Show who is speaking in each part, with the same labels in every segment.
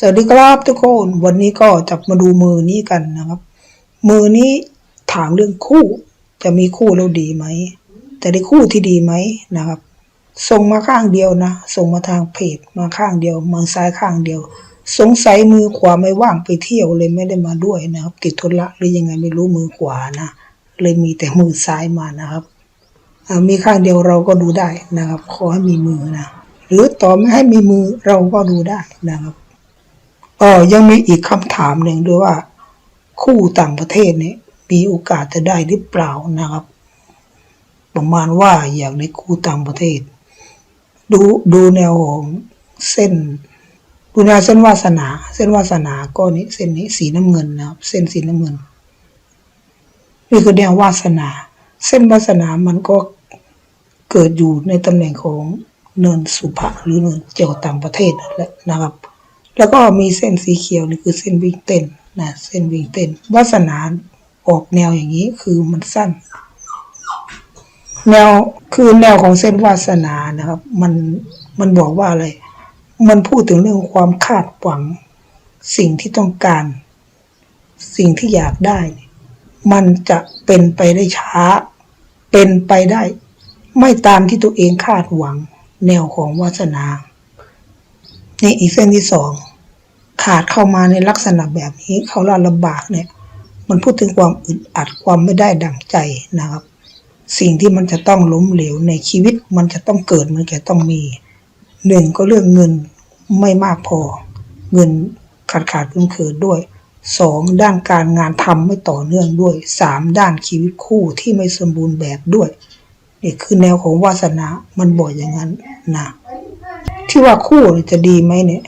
Speaker 1: สวัสดีครับทุกคนวันนี้ก็จะมาดูมือนี้กันนะครับ มือนี้ถามเรื่องคู่ จะมีคู่แล้วดีไหมจะได้คู่ที่ดีไหมนะครับ ส่งมาข้างเดียวนะส่งมาทางเพจมาข้างเดียวมือซ้ายข้างเดียว สงสัยมือขวาไม่ว่างไปเที่ยวเลยไม่ได้มาด้วยนะครับ ติดธุระหรือยังไงไม่รู้มือขวานะเลยมีแต่มือซ้ายมานะครับอ่ามีข้างเดียวเราก็ดูได้นะครับ ขอให้มีมือนะหรือต่อไม่ให้มีมือเราก็ดูได้นะครับ เออยังมีอีกคำถามหนึ่งด้วยว่า คู่ต่างประเทศเนี่ยมีโอกาสจะได้หรือเปล่านะครับ ประมาณว่าอย่ากได้คู่ต่างประเทศ ดูดูแนวของเส้น ดูแนวเส้นวาสนา เส้นวาสนาก็นี้เส้นนี้สีน้ำเงินนะครับ เส้นสีน้ำเงินนี่คือแนววาสนา เส้นวาสนามันก็เกิดอยู่ในตำแหน่งของเนินสุภะหรือเนินเจียวต่างประเทศนั่นแหละนะครับ แล้วก็มีเส้นสีเขียวนี่คือเส้นวิ่งเต้นนะเส้นวิ่งเต้นวาสนาออกแนวอย่างนี้คือมันสั้น แนวคือแนวของเส้นวาสนานะครับ มันมันบอกว่าอะไร มันพูดถึงเรื่องความคาดหวัง สิ่งที่ต้องการ สิ่งที่อยากได้ มันจะเป็นไปได้ช้า เป็นไปได้ ไม่ตามที่ตัวเองคาดหวัง แนวของวาสนา นี่อีกเส้นที่สองขาดเข้ามาในลักษณะแบบนี้เขาละลำบากเนี่ย มันพูดถึงความอึดอัดความไม่ได้ดั่งใจนะครับ สิ่งที่มันจะต้องล้มเหลวในชีวิตมันจะต้องเกิดมันจะต้องมีหนึ่งก็เรื่องเงินไม่มากพอ เงินขาดขาดเกินเขินด้วยสองด้านการงานทำไม่ต่อเนื่องด้วยสามด้านชีวิตคู่ที่ไม่สมบูรณ์แบบด้วยนี่คือแนวของวาสนา มันบอกอย่างนั้นนะ ที่ว่าคู่จะดีไหมเนี่ย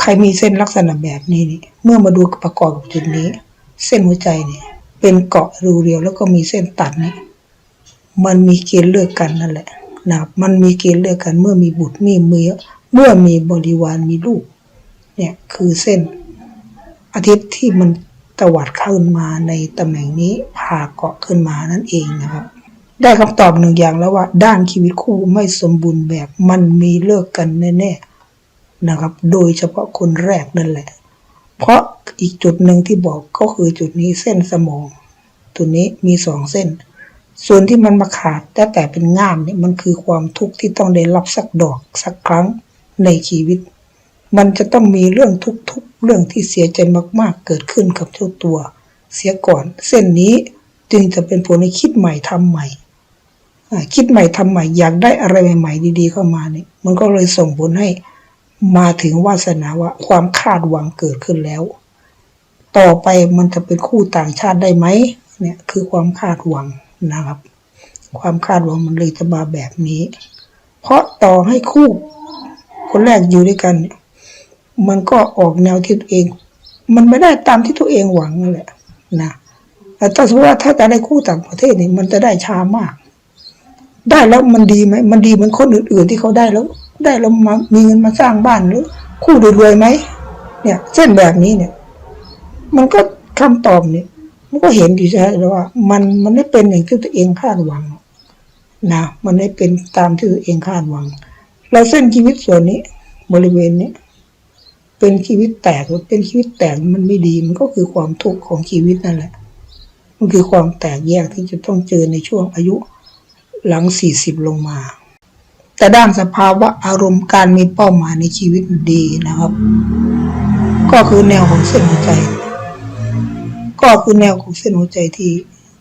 Speaker 1: ใครมีเส้นลักษณะแบบนี้นี่เมื่อมาดูประกอบกับจุดนี้ เส้นหัวใจเนี่ย เป็นเกาะรูเรียวแล้วก็มีเส้นตัดนี่มันมีเกณฑ์เลือกกันนั่นแหละนะมันมีเกณฑ์เลือกกัน เมื่อมีบุตรมีเมียเมื่อมีบริวารมีลูก เนี่ยคือเส้นอาทิตย์ที่มันตวัดขึ้นมาในตำแหน่งนี้พาเกาะขึ้นมานั่นเองนะครับ ได้คำตอบหนึ่งอย่างแล้วว่า ด้านชีวิตคู่ไม่สมบูรณ์แบบมันมีเลิกกันแน่ๆนะครับ โดยเฉพาะคนแรกนั่นแหละ เพราะอีกจุดหนึ่งที่บอกก็คือจุดนี้เส้นสมอง ตัวนี้มีสองเส้น ส่วนที่มันมาขาดแต่แต่เป็นง่ามเนี่ยมันคือความทุกข์ที่ต้องได้รับสักดอกสักครั้งในชีวิต มันจะต้องมีเรื่องทุกๆเรื่องที่เสียใจมาก ๆ เกิดขึ้นกับเจ้าตัว เสียก่อน เส้นนี้จึงจะเป็นผลให้คิดใหม่ทำใหม่ คิดใหม่ทำใหม่อยากได้อะไรใหม่ๆดีๆเข้ามาเนี่ยมันก็เลยส่งผลให้มาถึงวาสนาว่าความคาดหวังเกิดขึ้นแล้ว ต่อไปมันจะเป็นคู่ต่างชาติได้ไหมเนี่ยคือความคาดหวังนะครับ ความคาดหวังมันเลยจะมาแบบนี้ เพราะต่อให้คู่คนแรกอยู่ด้วยกัน มันก็ออกแนวที่ตัวเอง มันไม่ได้ตามที่ตัวเองหวังนั่นแหละนะแต่ถ้าสมมติว่าถ้าจะได้คู่ต่างประเทศนี่มันจะได้ช้ามาก ได้แล้วมันดีไหมมันดีเหมือนคนอื่น ๆ ที่เขาได้แล้ว ได้แล้วมามีเงินมาสร้างบ้านหรือ คู่รวยๆไหมเนี่ยเส้นแบบนี้เนี่ย มันก็คำตอบเนี่ย มันก็เห็นอยู่ใช่ไหมว่า มันมันไม่เป็นอย่างที่ตัวเองคาดหวังนะมันไม่เป็นตามที่ตัวเองคาดหวังแล้วเส้นชีวิตส่วนนี้ บริเวณนี้เป็นชีวิตแตกเป็นชีวิตแตกมันไม่ดี มันก็คือความทุกข์ของชีวิตนั่นแหละ มันคือความแตกแยกที่จะต้องเจอในช่วงอายุ หลัง 40 ลงมา แต่ด้านสภาวะอารมณ์การมีเป้าหมายในชีวิตดีนะครับ ก็คือแนวของเส้นหัวใจ ก็คือแนวของเส้นหัวใจที่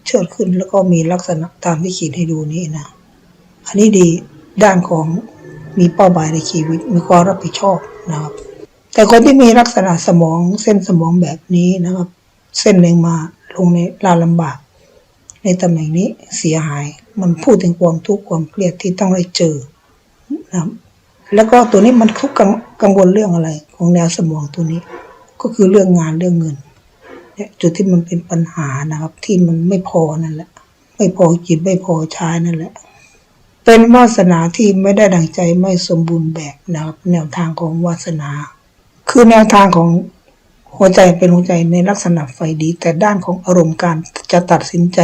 Speaker 1: เชิดขึ้นแล้วก็มีลักษณะตามที่ขีดให้ดูนี้นะ อันนี้ดีด้านของมีเป้าหมายในชีวิตมีความรับผิดชอบนะครับ แต่คนที่มีลักษณะสมองเส้นสมองแบบนี้นะครับ เส้นหนึ่งมาลงในลานลำบาก ในตำแหน่งนี้เสียหาย มันพูดถึงความทุกข์ความเครียดที่ต้องได้เจอนะครับแล้วก็ตัวนี้มันทุกข์กังกังวลเรื่องอะไร ของแนวสมองตัวนี้ ก็คือเรื่องงานเรื่องเงินเนี่ยจุดที่มันเป็นปัญหานะครับ ที่มันไม่พอนั่นแหละ ไม่พอกินไม่พอใช้นั่นแหละ เป็นวาสนาที่ไม่ได้ดังใจไม่สมบูรณ์แบบนะครับแนวทางของวาสนา คือแนวทางของหัวใจเป็นหัวใจในลักษณะไฟดี แต่ด้านของอารมณ์การจะตัดสินใจ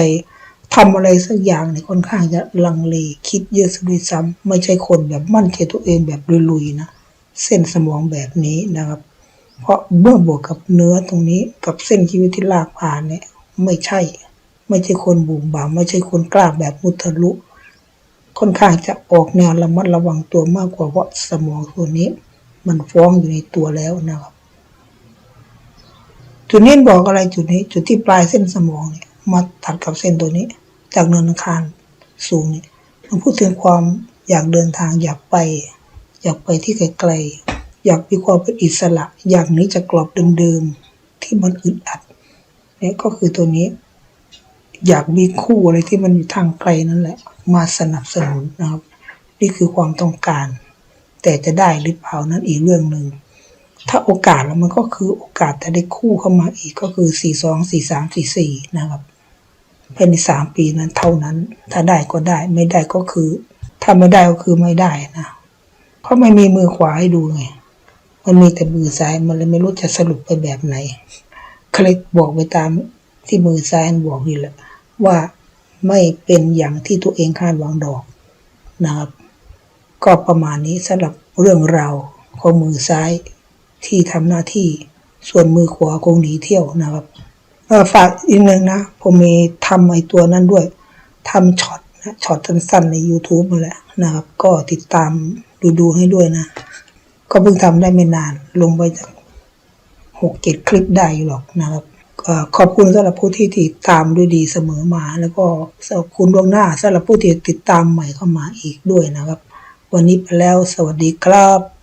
Speaker 1: ทำอะไรสักอย่างเนี่ยค่อนข้างจะลังเลคิดเยอะซะด้วยซ้ำไม่ใช่คนแบบมั่นใจตัวเองแบบลุยๆนะเส้นสมองแบบนี้นะครับ เพราะเมื่อบวกกับเนื้อตรงนี้กับเส้นชีวิตที่ลากผ่านเนี่ยไม่ใช่ ไม่ใช่คนบุ่มบ่ามไม่ใช่คนกล้าแบบมุทะลุ ค่อนข้างจะออกแนวระมัดระวังตัวมากกว่าเพราะสมองตัวนี้ มันฟ้องอยู่ในตัวแล้วนะครับจุดนี้บอกอะไรจุดนี้ จุดที่ปลายเส้นสมองเนี่ยมาตัดกับเส้นตัวนี้ จากเนินอังคารสูงเนี่ยมันพูดถึงความอยากเดินทางอยากไป อยากไปที่ไกลๆอยากมีความเป็นอิสระ อยากหนี้จากกรอบเดิมๆที่มันอึดอัดเนี่ยก็คือตัวนี้ อยากมีคู่อะไรที่มันอยู่ทางไกลนั่นแหละ มาสนับสนุนนะครับ นี่คือความต้องการ แต่จะได้หรือเปล่านั้นอีกเรื่องหนึ่งถ้าโอกาสแล้วมันก็คือโอกาสแต่ได้คู่เข้ามาอีกก็คือสี่สองสี่สามสี่สี่นะครับ ภายในสามปีนั้นเท่านั้น ถ้าได้ก็ได้ ไม่ได้ก็คือ ถ้าไม่ได้ก็คือไม่ได้นะ เพราะไม่มีมือขวาให้ดูไง มันมีแต่มือซ้าย มันเลยไม่รู้จะสรุปไปแบบไหนคลิกบอกไปตามที่มือซ้ายบอกนี่แหละ ว่าไม่เป็นอย่างที่ตัวเองคาดหวังดอกนะครับ ก็ประมาณนี้สำหรับเรื่องราวของมือซ้ายที่ทำหน้าที่ส่วนมือขวาคงหนีเที่ยวนะครับ ออฝากอีกหนึ่งนะ ผมมีทำไอตัวนั้นด้วยทำช็อตนะช็อตสั้นๆใน YouTube มาแหละนะครับ ก็ติดตามดูดูๆให้ด้วยนะ ก็เพิ่งทำได้ไม่นาน ลงไปจากหกเจ็ดคลิปได้อยู่หรอกนะครับขอบคุณสำหรับผู้ที่ติดตามด้วยดีเสมอมา แล้วก็ขอบคุณล่วงหน้าสำหรับผู้ที่ติดตามใหม่เข้ามาอีกด้วยนะครับ วันนี้ไปแล้วสวัสดีครับ